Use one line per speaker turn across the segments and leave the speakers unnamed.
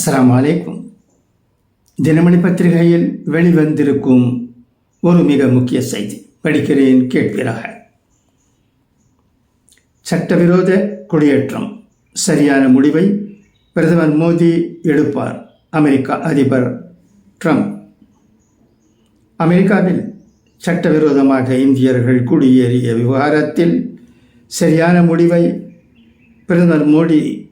அஸ்லாம் அலைக்கும். தினமணி பத்திரிகையில் வெளிவந்திருக்கும் ஒரு மிக முக்கிய செய்தி. படிக்கிறேன் கேட்பீராக. சட்டவிரோத குடியேற்றம். சரியான முடிவை பிரதமர் மோடி எடுப்பார். அமெரிக்கா அதிபர் ட்ரம்ப். அமெரிக்காவில் சட்டவிரோதமாக இந்தியர்கள் குடியேறிய விவகாரத்தில் சரியான முடிவை பிரதமர் மோடி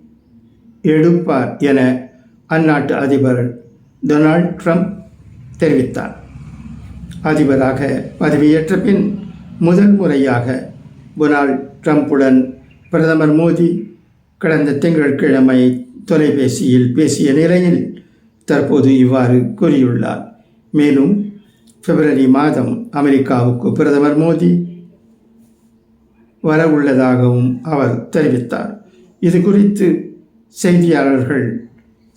எடுப்பார் என அந்நாட்டு அதிபர் டொனால்ட் ட்ரம்ப் தெரிவித்தார். அதிபராக பதவியேற்ற பின் முதல் முறையாக டொனால்ட் ட்ரம்ப்புடன் பிரதமர் மோடி கடந்த திங்கட்கிழமை தொலைபேசியில் பேசிய நிலையில் தற்போது இவ்வாறு கூறியுள்ளார். மேலும் பிப்ரவரி மாதம் அமெரிக்காவுக்கு பிரதமர் மோடி வரவுள்ளதாகவும் அவர் தெரிவித்தார். இது குறித்து செய்தியாளர்கள்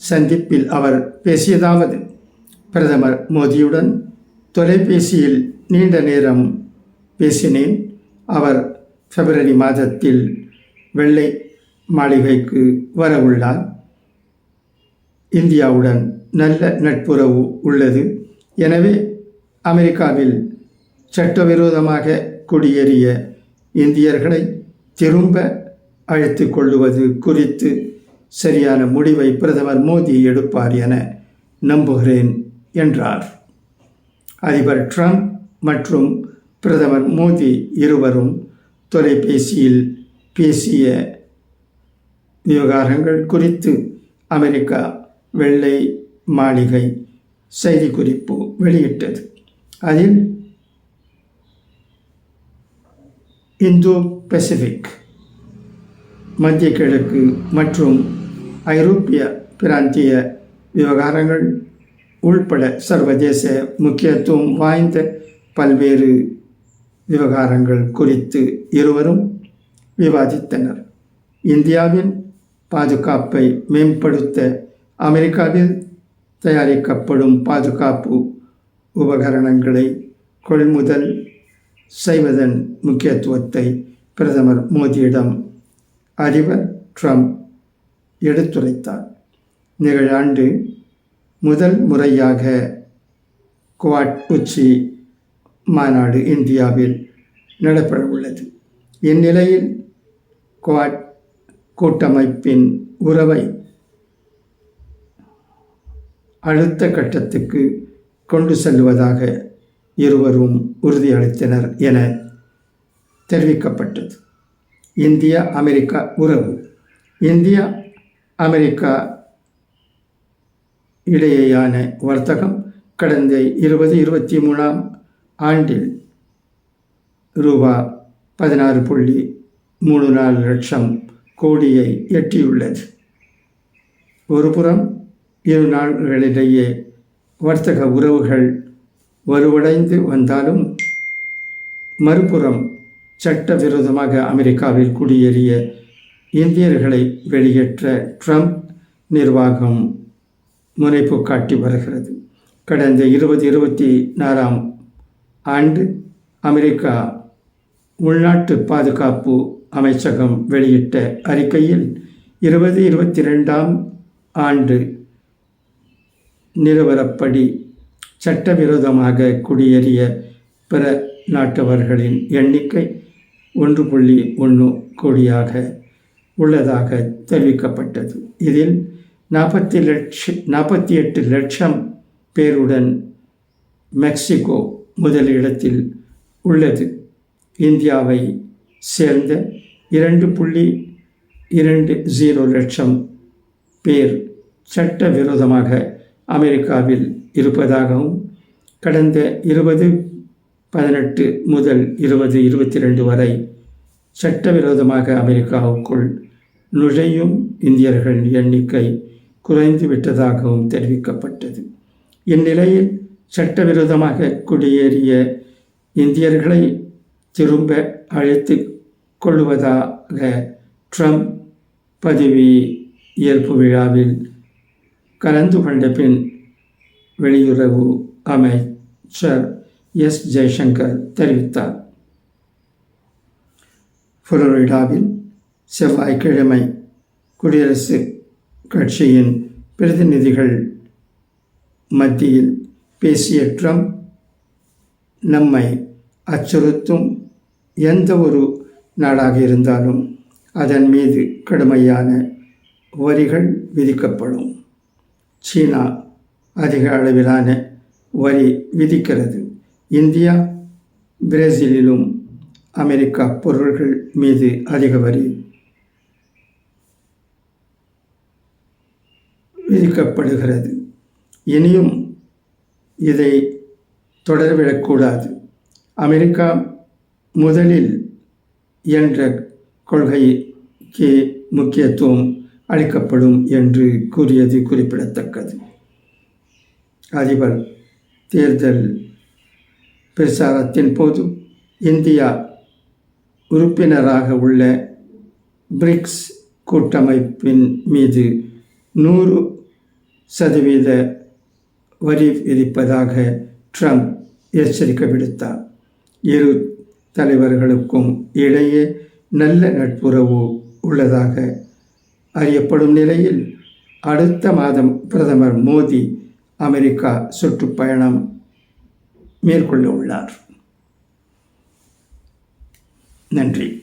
சந்திப்பில் அவர் பேசியதாவது பிரதமர் மோடியுடன் தொலைபேசியில் நீண்ட நேரம் பேசினேன். அவர் பிப்ரவரி மாதத்தில் வெள்ளை மாளிகைக்கு வரவுள்ளார். இந்தியாவுடன் நல்ல நட்புறவு உள்ளது. எனவே அமெரிக்காவில் சட்டவிரோதமாக குடியேறிய இந்தியர்களை திரும்ப அழைத்து கொள்ளுவது குறித்து சரியான முடிவை பிரதமர் மோடி எடுப்பார் என நம்புகிறேன் என்றார். அதிபர் ட்ரம்ப் மற்றும் பிரதமர் மோடி இருவரும் தொலைபேசியில் பேசிய விவகாரங்கள் குறித்து அமெரிக்கா வெள்ளை மாளிகை செய்திக்குறிப்பு வெளியிட்டது. அதில் இந்தோ பசிபிக் மத்திய கிழக்கு மற்றும் ஐரோப்பிய பிராந்திய விவகாரங்கள் உள்பட சர்வதேச முக்கியத்துவம் வாய்ந்த பல்வேறு விவகாரங்கள் குறித்து இருவரும் விவாதித்தனர். இந்தியாவின் பாதுகாப்பை மேம்படுத்த அமெரிக்காவில் தயாரிக்கப்படும் பாதுகாப்பு உபகரணங்களை கொள்முதல் செய்வதன் முக்கியத்துவத்தை பிரதமர் மோடியிடம் அதிபர் ட்ரம்ப் எடுத்துரைத்தார். நிகழாண்டு முதல் முறையாக குவாட் உச்சி மாநாடு இந்தியாவில் நடைபெற உள்ளது. இந்நிலையில் குவாட் கூட்டமைப்பின் உறவை அடுத்த கட்டத்துக்கு கொண்டு செல்வதாக இருவரும் உறுதியளித்தனர் என தெரிவிக்கப்பட்டது. இந்தியா அமெரிக்கா உறவு. இந்தியா அமெரிக்கா இடையேயான வர்த்தகம் கடந்த இருபது இருபத்தி மூணாம் ஆண்டில் ரூபா பதினாறு புள்ளி மூணு நாலு லட்சம் கோடியை எட்டியுள்ளது. ஒருபுறம் இரு நாடுகளிடையே வர்த்தக உறவுகள் வலுவடைந்து வந்தாலும் மறுபுறம் சட்டவிரோதமாக அமெரிக்காவில் குடியேறிய இந்தியர்களை வெளியேற்ற ட்ரம்ப் நிர்வாகம் முனைப்பு காட்டி வருகிறது. கடந்த இருபது இருபத்தி நாலாம் ஆண்டு அமெரிக்கா உள்நாட்டு பாதுகாப்பு அமைச்சகம் வெளியிட்ட அறிக்கையில் இருபது இருபத்தி ரெண்டாம் ஆண்டு நிறுவனப்படி சட்டவிரோதமாக குடியேறிய பிற நாட்டவர்களின் எண்ணிக்கை ஒன்று புள்ளி ஒன்று கோடியாக உள்ளதாக தெரிவிக்கப்பட்டது. இதில் நாற்பத்தி லட்ச நாற்பத்தி எட்டு லட்சம் பேருடன் மெக்சிகோ முதலிடத்தில் உள்ளது. இந்தியாவை சேர்ந்த இரண்டு புள்ளி இரண்டு ஜீரோ லட்சம் பேர் சட்டவிரோதமாக அமெரிக்காவில் இருப்பதாகவும் கடந்த இருபது பதினெட்டு முதல் இருபது இருபத்தி ரெண்டு வரை சட்டவிரோதமாக அமெரிக்காவுக்குள் நுழையும் இந்தியர்கள் எண்ணிக்கை குறைந்து விட்டதாகவும் தெரிவிக்கப்பட்டது. இந்நிலையில் சட்டவிரோதமாக குடியேறிய இந்தியர்களை திரும்ப அழைத்து கொள்வதாக ட்ரம்ப் பதவி ஏற்பு விழாவில் கலந்து கொண்ட பின் வெளியுறவு அமைச்சர் எஸ். ஜெய்சங்கர் தெரிவித்தார். புளோரிடாவில் செவ்வாய்க்கிழமை குடியரசு கட்சியின் பிரதிநிதிகள் மத்தியில் பேசிய ட்ரம்ப் நம்மை அச்சுறுத்தும் எந்த ஒரு நாடாக இருந்தாலும் அதன் மீது கடுமையான வரிகள் விதிக்கப்படும். சீனா அதிக அளவிலான வரி விதிக்கிறது. இந்தியா பிரேசிலிலும் அமெரிக்கா பொருள்கள் மீது அதிக வரி விதிக்கப்படுகிறது இனியும் இதை தொடர்விடக்கூடாது. அமெரிக்கா முதலில் என்ற கொள்கைக்கு முக்கியத்துவம் அளிக்கப்படும் என்று கூறியது குறிப்பிடத்தக்கது. அதிபர் தேர்தல் பிரச்சாரத்தின் போது இந்தியா உறுப்பினராக உள்ள பிரிக்ஸ் கூட்டமைப்பின் மீது நூறு சதவீத வரி விதிப்பதாக ட்ரம்ப் எச்சரிக்கை விடுத்தார். இரு தலைவர்களுக்கும் இடையே நல்ல நட்புறவு உள்ளதாக அறியப்படும் நிலையில் அடுத்த மாதம் பிரதமர் மோடி அமெரிக்கா சுற்றுப்பயணம் மேற்கொள்ள உள்ளார் நன்றி.